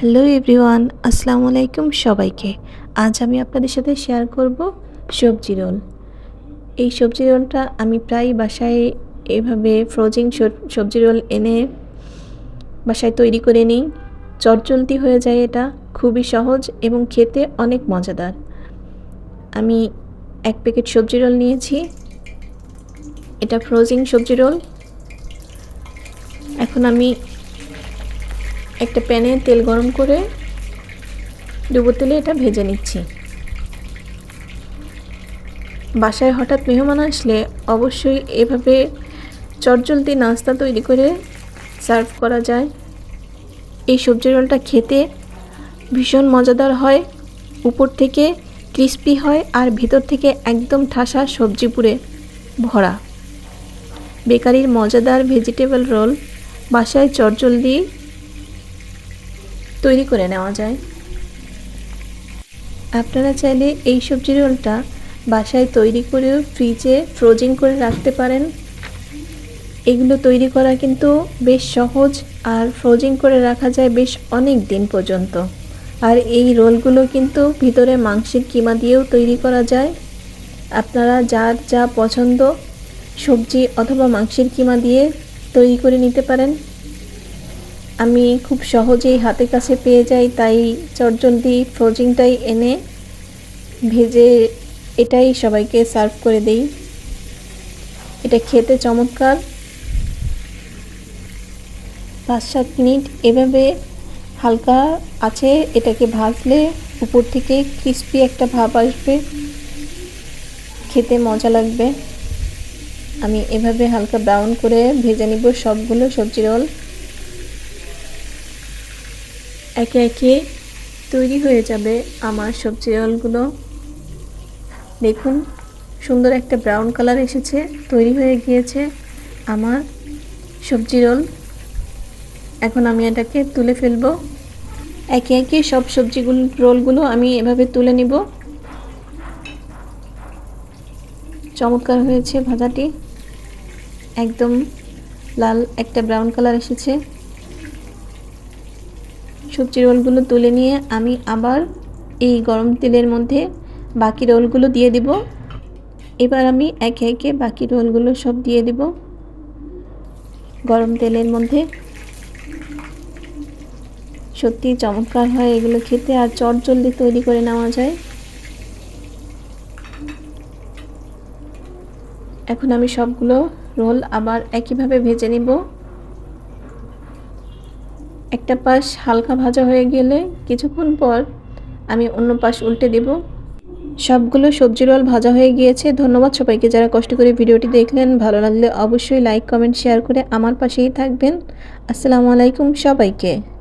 Hello everyone, আসসালামু আলাইকুম সবাইকে। আজ আমি আপনাদের সাথে শেয়ার করব সবজি রোল। এই সবজি রোলটা আমি প্রায় বাসায় এভাবে ফ্রোজিং সবজি রোল এনে বাসায় তৈরি করে নিই। চটজলদি হয়ে যায় এটা, খুবই সহজ এবং খেতে অনেক মজাদার। আমি এক প্যাকেট সবজি রোল নিয়েছি। এটা ফ্রোজিং সবজি রোল। এখন আমি একটা প্যানে তেল গরম করে ডুবো তেলে এটা ভেজে নিচ্ছি। বাসায় হঠাৎ মেহমান আসলে অবশ্যই এভাবে চটজলদি নাস্তা তৈরি করে সার্ভ করা যায়। এই সবজি রোলটা খেতে ভীষণ মজাদার হয়, উপর থেকে ক্রিস্পি হয় আর ভিতর থেকে একদম ঠাসা সবজি পুরে ভরা। বেকারির মজাদার ভেজিটেবল রোল বাসায় চটজলদি তৈরি করে নেওয়া যায়। আপনারা চাইলে এই সবজি রোলটা বাসায় তৈরি করেও ফ্রিজে ফ্রোজিং করে রাখতে পারেন। এগুলো তৈরি করা কিন্তু বেশ সহজ আর ফ্রোজিং করে রাখা যায় বেশ অনেক দিন পর্যন্ত। আর এই রোলগুলো কিন্তু ভিতরে মাংসের কিমা দিয়েও তৈরি করা যায়। আপনারা যার যা পছন্দ সবজি অথবা মাংসের কিমা দিয়ে তৈরি করে নিতে পারেন। আমি খুব সহজেই হাতের কাছে পেয়ে যাই, তাই চটজলদি ফ্রোজিংটাই এনে ভেজে এটাই সবাইকে সার্ভ করে দেই। এটা খেতে চমৎকার। পাঁচ সাত মিনিট এভাবে হালকা আছে এটাকে ভাজলে উপর থেকে ক্রিস্পি একটা ভাব আসবে। খেতে মজা লাগবে। আমি এভাবে হালকা ব্রাউন করে ভেজে নিব সবগুলো সবজি রোল। একে একে তৈরি হয়ে যাবে আমার সবজি রোলগুলো। দেখুন, সুন্দর একটা ব্রাউন কালার এসেছে, তৈরি হয়ে গিয়েছে আমার সবজি রোল। এখন আমি এটাকে তুলে ফেলব। একে একে সব সবজিগুলো, রোলগুলো আমি এভাবে তুলে নিব। চমৎকার হয়েছে ভাজাটি। একদম লাল একটা ব্রাউন কালার এসেছে। সবজি রোলগুলো তুলে নিয়ে আমি আবার এই গরম তেলের মধ্যে বাকি রোলগুলো দিয়ে দিব। এবার আমি একে একে বাকি রোলগুলো সব দিয়ে দিব গরম তেলের মধ্যে। সত্যি চমৎকার হয় এগুলো খেতে আর চট জলদি তৈরি করে নেওয়া যায়। এখন আমি সবগুলো রোল আবার একইভাবে ভেজে নিব। একটা পাশ হালকা ভাজা হয়ে গেলে কিছুক্ষণ পর আমি অন্য পাশ উল্টে দেব। সবগুলো সবজি রোল ভাজা হয়ে গিয়েছে। ধন্যবাদ সবাইকে যারা কষ্ট করে ভিডিওটি দেখলেন। ভালো লাগলে অবশ্যই লাইক, কমেন্ট, শেয়ার করে আমার পাশেই থাকবেন। আসসালামু আলাইকুম সবাইকে।